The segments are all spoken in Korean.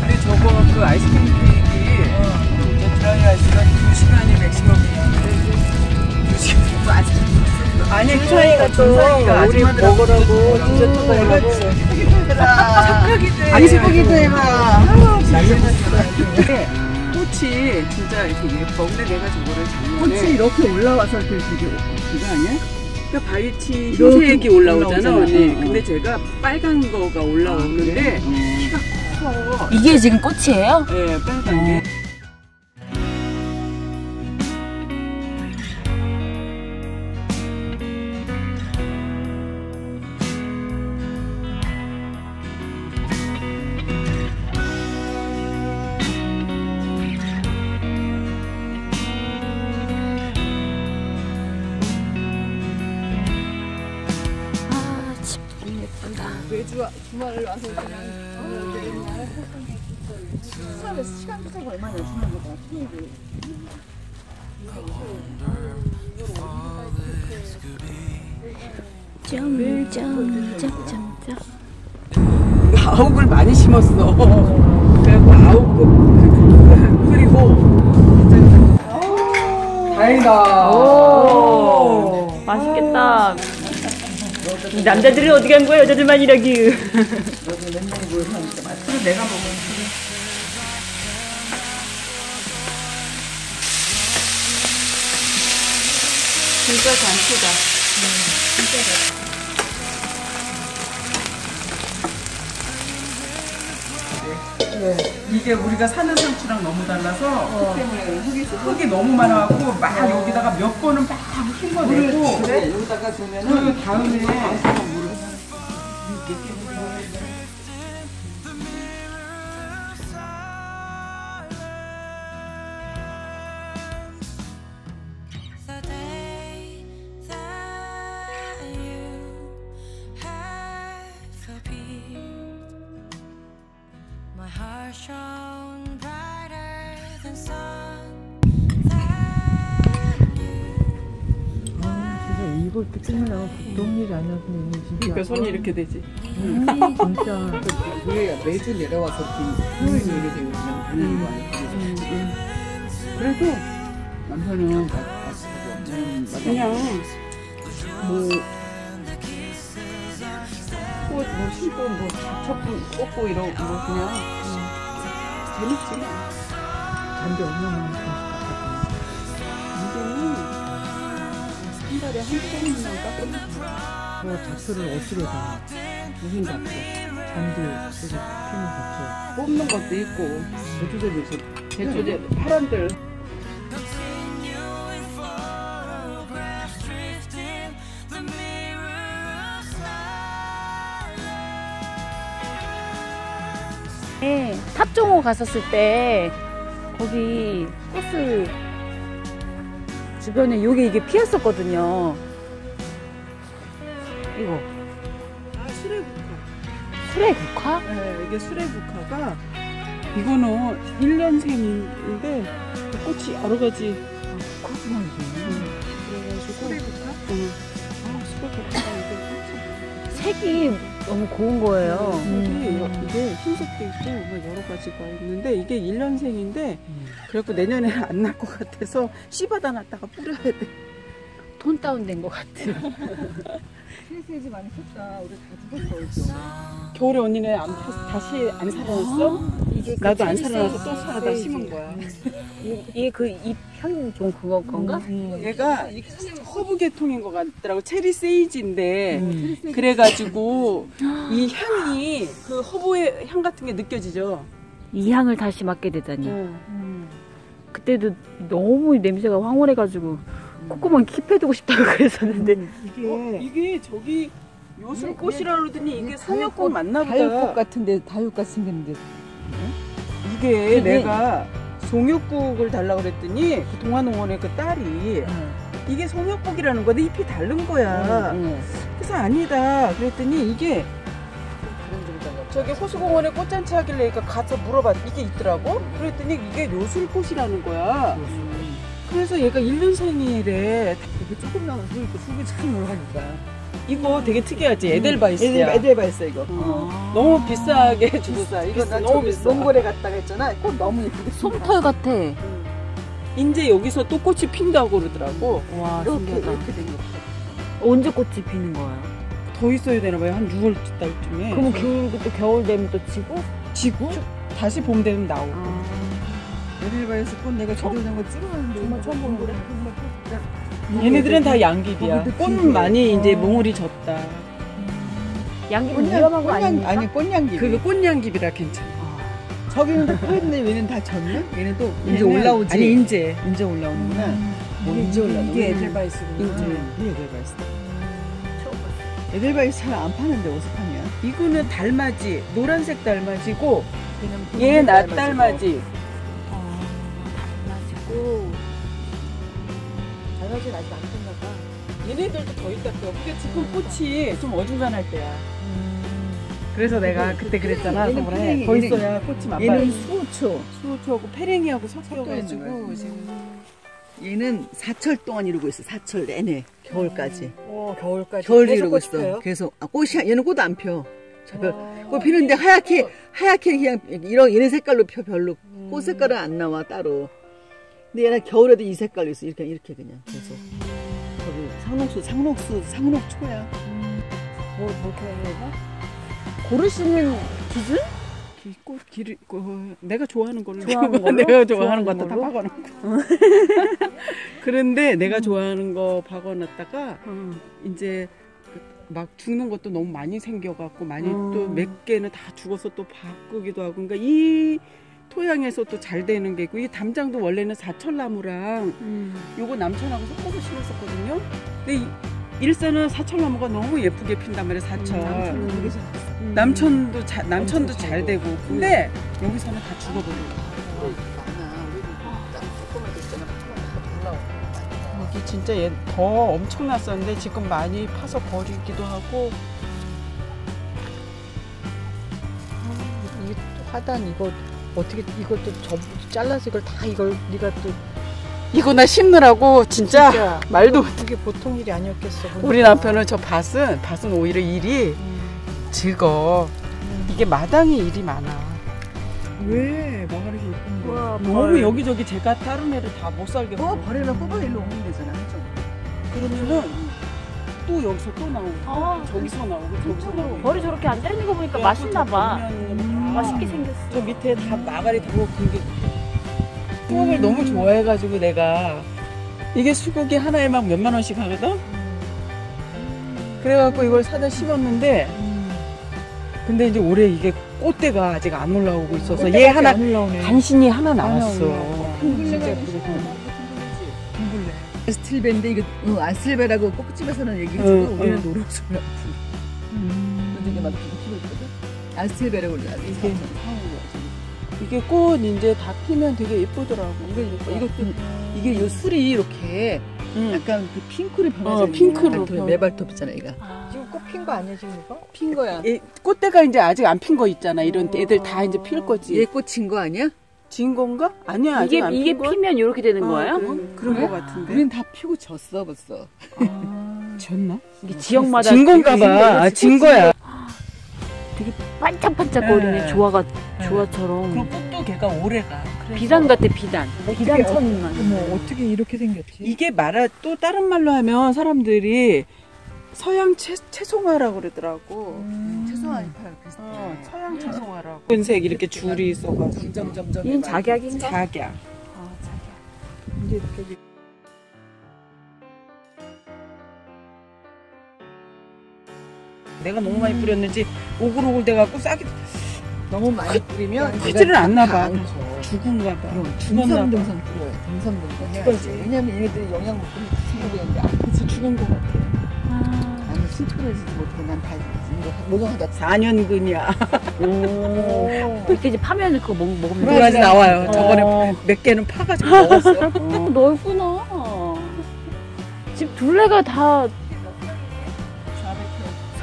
근데 저거 그 아이스크림 케이크. 어. 그 드라이 아이스가 2시간이 맥시멈이었는데 2시간이 그 빠져 아니 준사이가 그 또 우리 먹으라고 디저트도 해가고. 착하기도 해. 아, 착하기도 해봐. 꽃이 진짜 이렇게 예뻐. 근데 내가 저거를 꽃이 이렇게 올라와서 되게 그거 아니야? 그러니까 이렇게 흰색이 올라오잖아. 언니. 어, 어. 근데 제가 빨간 거가 올라오는데 키가 커. 이게 지금 꽃이에요? 예, 빨간 게. 주 주말을 와서 그냥 수업에서 시간 투자가 얼마나 한 거다 토요일에 점점점점점. 아욱을 많이 심었어. 그래갖고 아욱급 그리고 다행이다. 오, 맛있겠다. 이 남자들은 어디 간 거야? 여자들만 일하기. 그리고 내가 먹은 진짜 잔치다. 네, 이게 우리가 사는 상추랑 너무 달라서 흙 때문에 흙이, 흙이 너무 많아갖고 막 여기다가 몇 번은 막 헹궈내고 그래? 여기다가 두면은 그 다음에 the 찍으려면 보통 일이 아니야 근데 진짜 그러니까 손이 이렇게 되지. 진짜 우리가 매주 내려와서 토요일 요리를 그냥 하는 거 아니야. 그래도 남편은 그냥 뭐 꽃, 뭐 심고 뭐 첩고 꽂고 이러고 뭐 그냥 재밌지. 잔디 얼마나 맛있 한 달에 한 번이나 깎고 저 잡초를 어떻게 다 무슨 잔디 속에 피는 잡초 뽑는 것도 있고 파란들 mirror of silence. 네, 탑종호 갔었을 때 거기 코스 주변에 요게 이게 피었었거든요. 이거 아 수레국화 수레 국화? 네, 이게 수레국화가 이거는 1년생인데 꽃이 여러 가지 그래가지고 수레국화? 응. 아 수레국화 이게 색이 너무 고운 거예요. 여기 이게 흰색도 있고 뭐 여러 가지가 있는데 이게 1년생인데 그래갖고 내년에는 안 날 것 같아서 씨바다 놨다가 뿌려야 돼 톤 다운된 것 같은. 세세지 많이 컸다 우리 다 죽었어 겨울에 언니네 안 폈- 다시 안 살아났어? 그 나도 안 살아나서. 또 살아다 심은 거야. 이- 이게 그잎 향이 좀 그거 건가? 얘가 허브 계통인 것 같더라고. 체리 세이지인데. 그래가지고 이 향이 그 허브의 향 같은 게 느껴지죠? 이 향을 다시 맡게 되다니. 응. 그때도 너무 냄새가 황홀해가지고 콧구멍 킵해두고 싶다고 그랬었는데. 이게 어, 이게 저기 요술꽃이라 그러더니 이게 송엽꽃 맞나 다육꽃 보다 같은데 다육같이 생겼는데 이게 내가 송엽국을 달라고 그랬더니 그 동화농원의 그 딸이 이게 송엽국이라는 거데 잎이 다른 거야. 그래서 아니다. 그랬더니 이게 저기 호수공원에 꽃잔치 하길래 가서 물어봤 이게 있더라고? 그랬더니 이게 요술꽃이라는 거야 그래서 얘가 1년생이래 이게 조금 남아서 이거 속이 참 올라가니까 이거 되게 특이하지 에델바이스야 에델바이스 이거 어. 너무 비싸게 주고 사 이거 나 너무 비싸 몽골에 갔다가 했잖아 꽃 너무 예쁘게 솜털 같아. 이제 여기서 또 꽃이 핀다고 그러더라고 와 이렇게 신기하다. 이렇게 생겼어 언제 꽃이 피는 거예요? 더 있어야 되나 봐요. 한 6월 달쯤에. 그러면 겨울 또 겨울 되면 또 지고? 지고 다시 봄 되면 나오고. 아, 에델바이스 꽃 내가 저도 이런 거 찍어놨는데 정말 처음 보는 거래? 얘네들은 다 양귀비야. 거기도 꽃. 많이 이제 어. 몽울이 졌다. 양귀비 위험한 거 아닙니까? 아니 꽃냥기 그거 꽃양귀비라 괜찮아. 저기는 또 포였는데 얘는 다 졌네 얘는 또 이제 올라오지 아니 인제. 이제 올라오는구나 뭐 이제 올라오는 이게 에델바이스구나 인제. 이게 에델바이스 에델바이스 잘 안 파는데 어디서 파냐 이거는 달맞이, 노란색 달맞이고 얘는 얘 붉은 낫 달맞이 달맞이는 아직 안 폈나 봐 얘네들도 더 있다 또. 근데 지금 꽃이 좀 어중간할 때야. 그래서 내가 그때 그랬잖아. 얘는 저번에 피랭이, 더 얘는- 있어야 꽃이 많아. 얘는 수호초 수호초하고 페랭이하고 섞여가지고 섞여가지고 지금. 얘는 사철 동안 이루고 있어 사철 내내 겨울까지 어, 겨울까지. 겨울 계속 이루고 꽃이 있어 펴요? 그래서 아, 꽃이 얘는 꽃 안 펴. 저 별 꽃 피는데 하얗게 하얗게 그냥 이런 얘네 색깔로 펴 별로 꽃 색깔은 안 나와 따로. 근데 얘는 겨울에도 이 색깔로 있어 이렇게 이렇게 그냥 계속. 저기 상록수 상록수 상록초야. 뭐 그렇게 해야 고르시는 기준? 기- 꽃 길이 그 내가 좋아하는 걸로 좋아하는 걸로? 내가 좋아하는 거 좋아하는 갖다 다 박아놓고 그런데 내가 좋아하는 거 박아놨다가 이제 그막 죽는 것도 너무 많이 생겨갖고 많이 음. 또몇 개는 다 죽어서 또 바꾸기도 하고 그러니까 이 토양에서 또 잘 되는 게 있고 이 담장도 원래는 사철나무랑 음. 요거 남천하고 섞어서 심었었거든요. 근데 이- 일산은 사철나무가 너무 예쁘게 핀단 말이에요 사철. 음. 남천도 자, 남천도 잘 잘 되고. 근데 여기서는 다 죽어버려요. 올라오고. 여기 진짜 얘 더 엄청났었는데 지금 많이 파서 버리기도 하고. 이게 또 화단 이거 어떻게 이것도 저 잘라서 이걸 다 이걸 네가 또 이거 나 심느라고 진짜, 진짜 말도 이거- 이게 보통 일이 아니었겠어. 보니까. 우리 남편은 저 밭은 밭은 오히려 일이 음. 즐거 이게 마당이 일이 많아 왜 마가리 예쁜데? 와, 너무 여기저기 제가 다른 애를 다 못 살게 하고 버리면 뽑아 일로 오면 되잖아. 한쪽. 그러면은 또 여기서 또 나오고 아, 저기서 나오고 저기서 나오고 머리 저렇게 안 때리는 거 보니까 맛있나 저 봐. 음, 다 맛있게 생겼어. 저 밑에 다 마가리 들고 그게 수국을 너무 좋아해가지고 내가 이게 수국이 하나에 막 몇만 원씩 하거든. 그래갖고 이걸 사다 심었는데 근데 이제 올해 이게 꽃대가 아직 안 올라오고 있어서 얘 하나 안. 간신히 하나 나왔어. 둥글레가 아스틸베인데 이거 어, 아스틸베라고 꽃집에서는 얘기해주고 응, 우리는 응. 막 키고 있거든. 아스틸베라고 그래. 이게 이게 꽃 이제 다 피면 되게 예쁘더라고. 이거 이것도 이게 요 술이 이렇게 응. 약간 그 핑크로 변하지. 어, 핑크로 발톱, 변- 매발톱 있잖아 이거. 지금 꽃 핀 거 아니야 지금 이거? 핀 거야. 이 꽃대가 이제 아직 안 핀 거 있잖아. 이런 애들 다 이제 필 거지. 얘 꽃인 거 아니야? 진 건가? 아니야 아직 이게 안 이게. 피면 이렇게 되는 어, 거예요? 그런, 그런 거 같은데. 우린 다 피고 졌어 벌써. 졌나? 이게 지역마다 진 건가 봐. 아, 진 거야. 되게 반짝반짝거리네. 네. 조화가 조화처럼. 그럼 꽃도 걔가 오래가. 비단 같아 비단. 비단 어- 천만. 어머 어떻게 이렇게 생겼지? 이게 말아 또 다른 말로 하면 사람들이 서양 채, 채송화라고 그러더라고. 음. 최소한 팔 비슷해. 어, 서양 채송화라고. 은색 이렇게 줄이 있어가지고. 점점 점점. 얘는 작약인가? 작약. 아, 작약. 이제 이렇게 내가 너무 많이 뿌렸는지 오글오글 돼갖고 싹이 너무 많이 뿌리면 크지를 않나 봐. 안 커. 죽은가 봐. 그럼 죽었나 봐. 등성등성 뿌려요. 등성등성 해야지. 왜냐면 얘네들이 영양 못 뿌리고 친구들인데 그래서 죽은 것 같아. 아, 나는 신토해지지 못하고 난다 모종하다 4년근이야. 오. 멧돼지 파면 그거 먹, 먹으면 두 가지 나와요. 어. 저번에 몇 개는 파가지고 먹었어. 어, 넓구나. 집 둘레가 다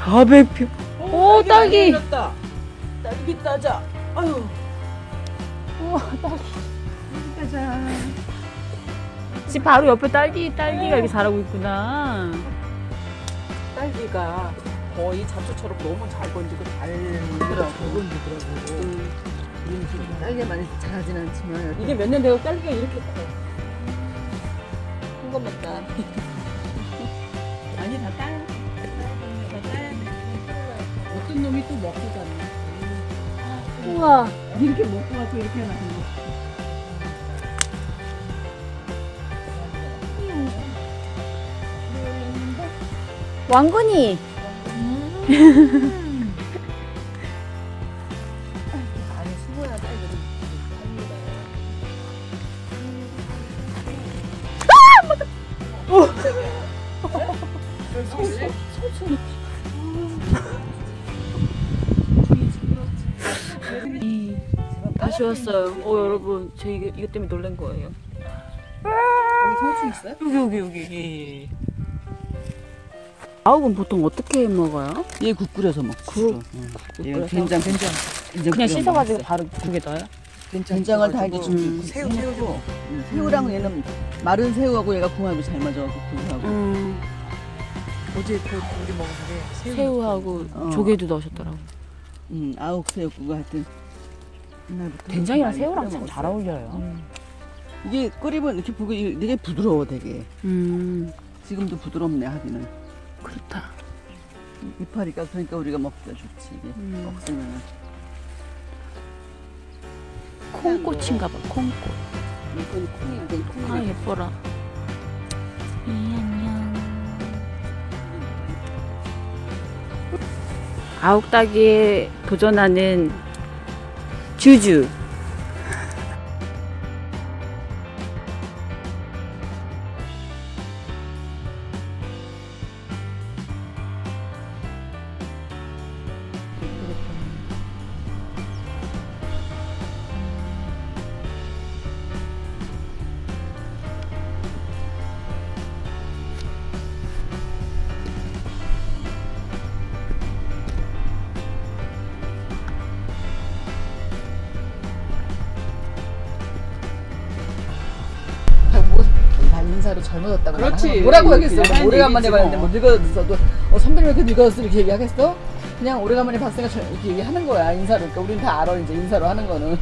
400평. 오, 딸기. 딸기 따자. 아유. 우와, 딸기. 집 바로 옆에 딸기, 딸기가 이렇게 자라고 있구나. 딸기가 거의 잡초처럼 너무 잘 건지고 잘 그러더라고. 익더라고. 음. 딸기 많이 자라진 않지만 이게 몇 년 되고 딸기가 이렇게 커. 큰 것만 따. 갔네. 우와. 이렇게 먹고 가고 이렇게 해놨는 거. 왕건이. 다시 왔어 요. 어 여러분, 저 이거 이것 때문에 놀란 거예요. 여기 성충 있어요? 여기 여기 여기. 아욱은 보통 어떻게 먹어요? 얘 국 끓여서 먹지. 국? 응. 얘 끓여서? 된장 된장. 된장 그냥 씻어가지고. 바로 국에 넣어요? 된장을 다좀 음. 새우 새우고 응, 새우랑 얘는 마른 새우하고 얘가 궁합이 잘 맞아갖고 궁합하고. 음, 어제 그 우리 먹은 게 새우. 새우하고 어. 조개도 넣으셨더라고. 음, 아욱 하여튼 옛날부터 된장이랑 새우랑 참 잘. 어울려요. 음. 이게 끓이면 이렇게 보기 이게 되게 부드러워 되게. 음, 지금도 부드럽네 하기는. 그렇다. 이파리가 그러니까 우리가 먹기가 좋지 이게 음. 없으면은. 콩꽃인가 봐, 콩꽃. 이건 콩이 이건 콩이. 아, 예뻐라. 이 안녕. 아욱닭에 도전하는 주 난 인사로 젊어졌다고 그렇지. 뭐라고 하겠어? 오래간만에 얘기지 봤는데 뭐 늙었어도. 어, 선배님 왜 이렇게 늙었어? 이렇게 얘기하겠어? 그냥 오래간만에 봤으니까 저- 이렇게 얘기하는 거야 인사로 그러니까 우린 다 알아 이제 인사로 하는 거는